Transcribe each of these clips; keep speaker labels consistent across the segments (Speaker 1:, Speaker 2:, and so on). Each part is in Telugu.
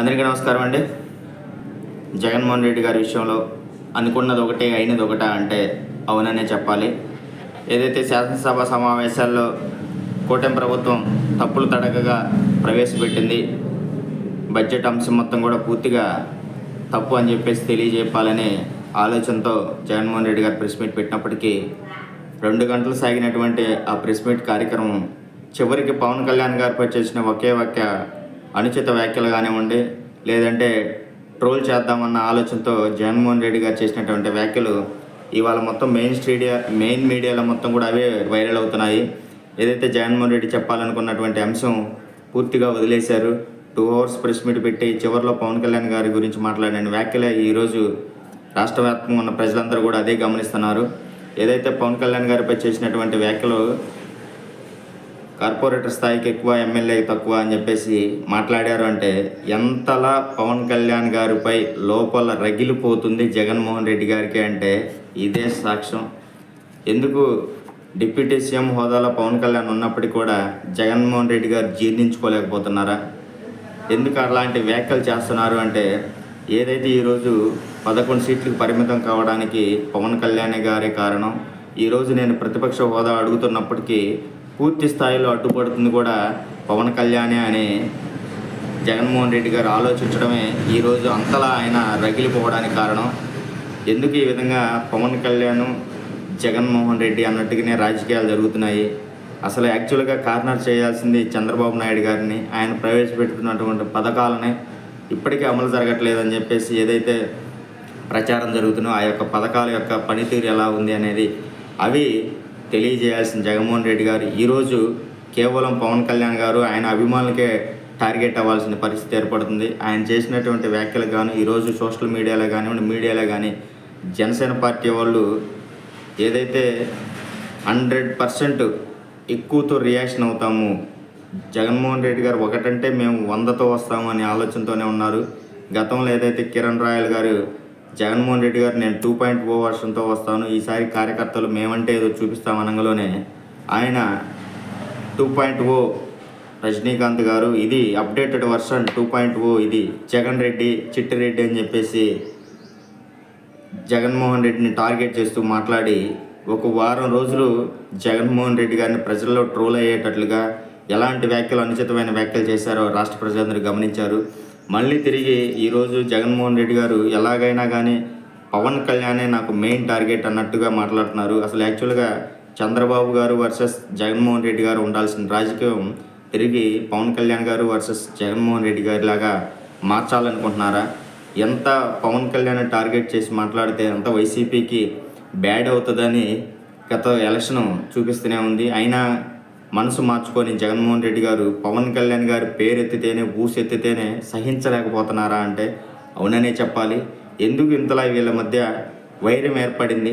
Speaker 1: అందరికీ నమస్కారం అండి. జగన్మోహన్ రెడ్డి గారి విషయంలో అనుకున్నది ఒకటే అయినది ఒకటా అంటే అవుననే చెప్పాలి. ఏదైతే శాసనసభ సమావేశాల్లో కూటమి ప్రభుత్వం తప్పులు తడకగా ప్రవేశపెట్టింది బడ్జెట్ అంశం మొత్తం కూడా పూర్తిగా తప్పు అని చెప్పేసి తెలియజెప్పాలనే ఆలోచనతో జగన్మోహన్ రెడ్డి గారు ప్రెస్ మీట్ పెట్టినప్పటికీ రెండు గంటలు సాగినటువంటి ఆ ప్రెస్ మీట్ కార్యక్రమం చివరికి పవన్ కళ్యాణ్ గారిపై చేసిన ఒకే ఒక్క అనుచిత వ్యాఖ్యలు కానివ్వండి లేదంటే ట్రోల్ చేద్దామన్న ఆలోచనతో జగన్మోహన్ రెడ్డి గారు చేసినటువంటి వ్యాఖ్యలు ఇవాళ మొత్తం మెయిన్ స్ట్రీడియా మెయిన్ మీడియాలో మొత్తం కూడా అవే వైరల్ అవుతున్నాయి. ఏదైతే జగన్మోహన్ రెడ్డి చెప్పాలనుకున్నటువంటి అంశం పూర్తిగా వదిలేశారు టూ అవర్స్ ప్రెస్ మీట్ పెట్టి చివరిలో పవన్ కళ్యాణ్ గారి గురించి మాట్లాడిన వ్యాఖ్యలే ఈరోజు రాష్ట్ర వ్యాప్తంగా ఉన్న ప్రజలందరూ కూడా అదే గమనిస్తున్నారు. ఏదైతే పవన్ కళ్యాణ్ గారిపై చేసినటువంటి వ్యాఖ్యలు కార్పొరేటర్ స్థాయికి ఎక్కువ ఎమ్మెల్యే తక్కువ అని చెప్పేసి మాట్లాడారు అంటే ఎంతలా పవన్ కళ్యాణ్ గారిపై లోపల రగిలిపోతుంది జగన్మోహన్ రెడ్డి గారికి అంటే ఇదే సాక్ష్యం. ఎందుకు డిప్యూటీ సీఎం హోదాలో పవన్ కళ్యాణ్ ఉన్నప్పటికీ కూడా జగన్మోహన్ రెడ్డి గారు జీర్ణించుకోలేకపోతున్నారా? ఎందుకు అలాంటి వ్యాఖ్యలు చేస్తున్నారు అంటే ఏదైతే ఈరోజు పదకొండు సీట్లకు పరిమితం కావడానికి పవన్ కళ్యాణ్ గారే కారణం. ఈరోజు నేను ప్రతిపక్ష హోదా అడుగుతున్నప్పటికీ పూర్తి స్థాయిలో అడ్డుపడుతుంది కూడా పవన్ కళ్యాణే అని జగన్మోహన్ రెడ్డి గారు ఆలోచించడమే ఈరోజు అంతలా ఆయన రగిలిపోవడానికి కారణం. ఎందుకు ఈ విధంగా పవన్ కళ్యాణ్ జగన్మోహన్ రెడ్డి అన్నట్టుగానే రాజకీయాలు జరుగుతున్నాయి? అసలు యాక్చువల్గా కార్నర్ చేయాల్సింది చంద్రబాబు నాయుడు గారిని ఆయన ప్రవేశపెడుతున్నటువంటి పథకాలని ఇప్పటికీ అమలు జరగట్లేదని చెప్పేసి ఏదైతే ప్రచారం జరుగుతుందో ఆ యొక్క పథకాల యొక్క పనితీరు ఎలా ఉంది అనేది అవి తెలియజేయాల్సిన జగన్మోహన్ రెడ్డి గారు ఈరోజు కేవలం పవన్ కళ్యాణ్ గారు ఆయన అభిమానులకే టార్గెట్ అవ్వాల్సిన పరిస్థితి ఏర్పడుతుంది. ఆయన చేసినటువంటి వ్యాఖ్యలు కానీ ఈరోజు సోషల్ మీడియాలో కానివ్వండి మీడియాలో కానీ జనసేన పార్టీ వాళ్ళు ఏదైతే హండ్రెడ్ పర్సెంట్ ఎక్కువతో రియాక్షన్ అవుతాము జగన్మోహన్ రెడ్డి గారు ఒకటంటే మేము వందతో వస్తాము అనే ఆలోచనతోనే ఉన్నారు. గతంలో ఏదైతే కిరణ్ రాయల్ గారు జగన్మోహన్ రెడ్డి గారు నేను టూ పాయింట్ ఓ వర్షంతో వస్తాను. ఈసారి కార్యకర్తలు మేమంటే ఏదో చూపిస్తాం అనగానే ఆయన టూ పాయింట్ ఓ రజనీకాంత్ గారు ఇది updated version two point O ఇది. జగన్ రెడ్డి చిట్టిరెడ్డి అని చెప్పేసి జగన్మోహన్ రెడ్డిని టార్గెట్ చేస్తూ మాట్లాడి ఒక వారం రోజులు జగన్మోహన్ రెడ్డి గారిని ప్రజల్లో ట్రోల్ అయ్యేటట్లుగా ఎలాంటి వ్యాఖ్యలు అనుచితమైన వ్యాఖ్యలు చేశారో రాష్ట్ర ప్రజలందరూ గమనించారు. మళ్ళీ తిరిగి ఈరోజు జగన్మోహన్ రెడ్డి గారు ఎలాగైనా కానీ పవన్ కళ్యాణే నాకు మెయిన్ టార్గెట్ అన్నట్టుగా మాట్లాడుతున్నారు. అసలు యాక్చువల్గా చంద్రబాబు గారు వర్సెస్ జగన్మోహన్ రెడ్డి గారు ఉండాల్సిన రాజకీయం తిరిగి పవన్ కళ్యాణ్ గారు వర్సెస్ జగన్మోహన్ రెడ్డి గారి లాగా మార్చాలనుకుంటున్నారా? ఎంత పవన్ కళ్యాణ్ టార్గెట్ చేసి మాట్లాడితే అంత వైసీపీకి బ్యాడ్ అవుతుందని గత ఎలక్షన్ చూపిస్తూనే ఉంది. అయినా మనసు మార్చుకొని జగన్మోహన్ రెడ్డి గారు పవన్ కళ్యాణ్ గారి పేరు ఎత్తితేనే సహించలేకపోతున్నారా అంటే అవుననే చెప్పాలి. ఎందుకు ఇంతలా వీళ్ళ మధ్య వైరం ఏర్పడింది?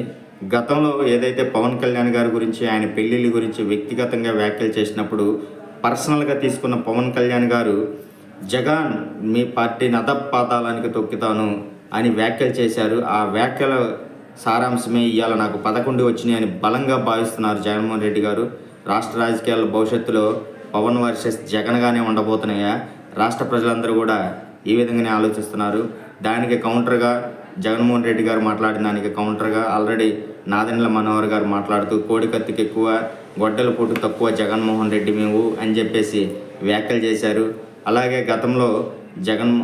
Speaker 1: గతంలో ఏదైతే పవన్ కళ్యాణ్ గారి గురించి ఆయన పెళ్ళిళ్ళ గురించి వ్యక్తిగతంగా వ్యాఖ్యలు చేసినప్పుడు పర్సనల్గా తీసుకున్న పవన్ కళ్యాణ్ గారు జగన్ మీ పార్టీని అధపాతాళానికి తొక్కుతాను అని వ్యాఖ్యలు చేశారు. ఆ వ్యాఖ్యల సారాంశమే ఇవాళ నాకు పదకొండు వచ్చినాయి అని బలంగా భావిస్తున్నారు జగన్మోహన్ రెడ్డి గారు. రాష్ట్ర రాజకీయాల భవిష్యత్తులో పవన్ వర్సెస్ జగన్గానే ఉండబోతున్నాయా? రాష్ట్ర ప్రజలందరూ కూడా ఈ విధంగానే ఆలోచిస్తున్నారు. దానికి కౌంటర్గా జగన్మోహన్ రెడ్డి గారు మాట్లాడిన దానికి కౌంటర్గా ఆల్రెడీ నాదెండ్ల మనోహర్ గారు మాట్లాడుతూ కోడికత్తికి ఎక్కువ గొడ్డల పోటు తక్కువ జగన్మోహన్ రెడ్డి మేము అని చెప్పేసి వ్యాఖ్యలు చేశారు. అలాగే గతంలో జగన్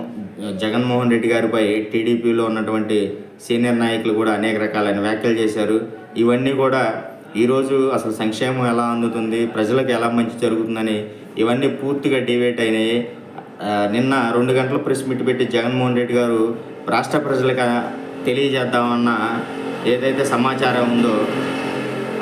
Speaker 1: జగన్మోహన్ రెడ్డి గారిపై టీడీపీలో ఉన్నటువంటి సీనియర్ నాయకులు కూడా అనేక రకాలైన వ్యాఖ్యలు చేశారు. ఇవన్నీ కూడా ఈరోజు అసలు సంక్షేమం ఎలా అందుతుంది? ప్రజలకు ఎలా మంచి జరుగుతుందని ఇవన్నీ పూర్తిగా డివేట్ అయినాయి. నిన్న రెండు గంటల ప్రెస్ మీట్ పెట్టి జగన్మోహన్ రెడ్డి గారు రాష్ట్ర ప్రజలకు తెలియజేద్దామన్న ఏదైతే సమాచారం ఉందో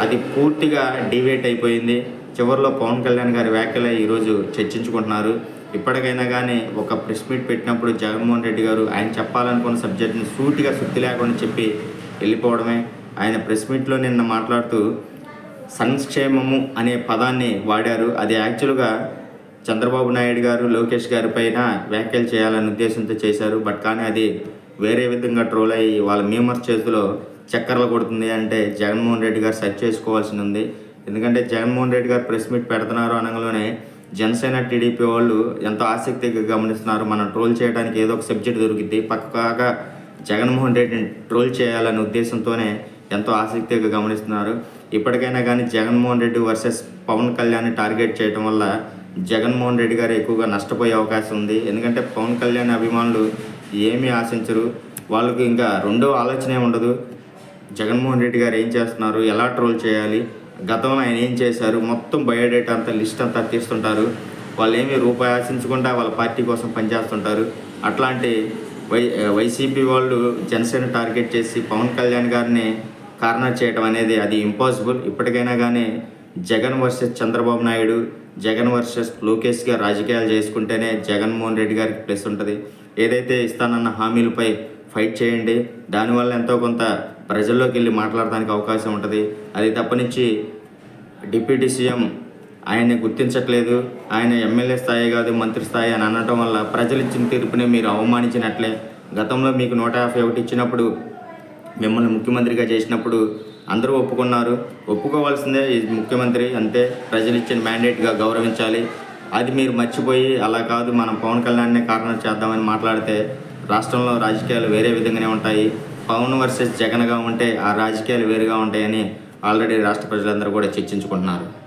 Speaker 1: అది పూర్తిగా డివేట్ అయిపోయింది. చివరిలో పవన్ కళ్యాణ్ గారి వ్యాఖ్యలే ఈరోజు చర్చించుకుంటున్నారు. ఇప్పటికైనా కానీ ఒక ప్రెస్ మీట్ పెట్టినప్పుడు జగన్మోహన్ రెడ్డి గారు ఆయన చెప్పాలనుకున్న సబ్జెక్ట్ని సూటిగా శుద్ధి లేకుండా చెప్పి వెళ్ళిపోవడమే. ఆయన ప్రెస్ మీట్లో నిన్న మాట్లాడుతూ సంక్షేమము అనే పదాన్ని వాడారు. అది యాక్చువల్గా చంద్రబాబు నాయుడు గారు లోకేష్ గారి పైన వ్యాఖ్యలు చేయాలనే ఉద్దేశంతో చేశారు. బట్ కానీ అది వేరే విధంగా ట్రోల్ అయ్యి వాళ్ళ మీమర్స్ చేతిలో చక్కర్లు కొడుతుంది అంటే జగన్మోహన్ రెడ్డి గారు సెర్చ్ చేసుకోవాల్సి ఉంది. ఎందుకంటే జగన్మోహన్ రెడ్డి గారు ప్రెస్ మీట్ పెడుతున్నారు అనగానే జనసేన టీడీపీ వాళ్ళు ఎంతో ఆసక్తిగా గమనిస్తున్నారు. మనం ట్రోల్ చేయడానికి ఏదో ఒక సబ్జెక్ట్ దొరికిద్ది. పక్కగా జగన్మోహన్ రెడ్డిని ట్రోల్ చేయాలనే ఉద్దేశంతోనే ఎంతో ఆసక్తిగా గమనిస్తున్నారు. ఇప్పటికైనా కానీ జగన్మోహన్ రెడ్డి వర్సెస్ పవన్ కళ్యాణ్ టార్గెట్ చేయడం వల్ల జగన్మోహన్ రెడ్డి గారు ఎక్కువగా నష్టపోయే అవకాశం ఉంది. ఎందుకంటే పవన్ కళ్యాణ్ అభిమానులు ఏమీ ఆశించరు. వాళ్ళకి ఇంకా రెండో ఆలోచనే ఉండదు. జగన్మోహన్ రెడ్డి గారు ఏం చేస్తున్నారు? ఎలా ట్రోల్ చేయాలి? గతంలో ఆయన ఏం చేశారు? మొత్తం బయోడేటా అంతా లిస్ట్ అంతా తీస్తుంటారు. వాళ్ళు ఏమీ రూపాయి ఆశించకుండా వాళ్ళ పార్టీ కోసం పనిచేస్తుంటారు. అట్లాంటి వై వైసీపీ వాళ్ళు జనసేన టార్గెట్ చేసి పవన్ కళ్యాణ్ గారిని కార్నర్ చేయడం అనేది అది ఇంపాసిబుల్ ఇప్పటికైనా కానీ జగన్ వర్సెస్ చంద్రబాబు నాయుడు జగన్ వర్సెస్ లోకేష్గా రాజకీయాలు చేసుకుంటేనే జగన్మోహన్ రెడ్డి గారికి ప్లస్ ఉంటుంది. ఏదైతే ఇస్తానన్న హామీలపై ఫైట్ చేయండి. దానివల్ల ఎంతో కొంత ప్రజల్లోకి వెళ్ళి మాట్లాడడానికి అవకాశం ఉంటుంది. అది తప్పనించి డిప్యూటీ సీఎం ఆయన్ని గుర్తించట్లేదు. ఆయన ఎమ్మెల్యే స్థాయి కాదు మంత్రి స్థాయి అని అనటం వల్ల ప్రజలు ఇచ్చిన తీర్పుని మీరు అవమానించినట్లే. గతంలో మీకు నూట యాభై ఒకటి ఇచ్చినప్పుడు మిమ్మల్ని ముఖ్యమంత్రిగా చేసినప్పుడు అందరూ ఒప్పుకున్నారు. ఒప్పుకోవాల్సిందే ఈ ముఖ్యమంత్రి అంతే ప్రజలు ఇచ్చిన మ్యాండేట్గా గౌరవించాలి. అది మీరు మర్చిపోయి అలా కాదు మనం పవన్ కళ్యాణ్నే కారణం చేద్దామని మాట్లాడితే రాష్ట్రంలో రాజకీయాలు వేరే విధంగానే ఉంటాయి. పవన్ వర్సెస్ జగన్గా ఉంటే ఆ రాజకీయాలు వేరుగా ఉంటాయని ఆల్రెడీ రాష్ట్ర ప్రజలందరూ కూడా చర్చించుకుంటున్నారు.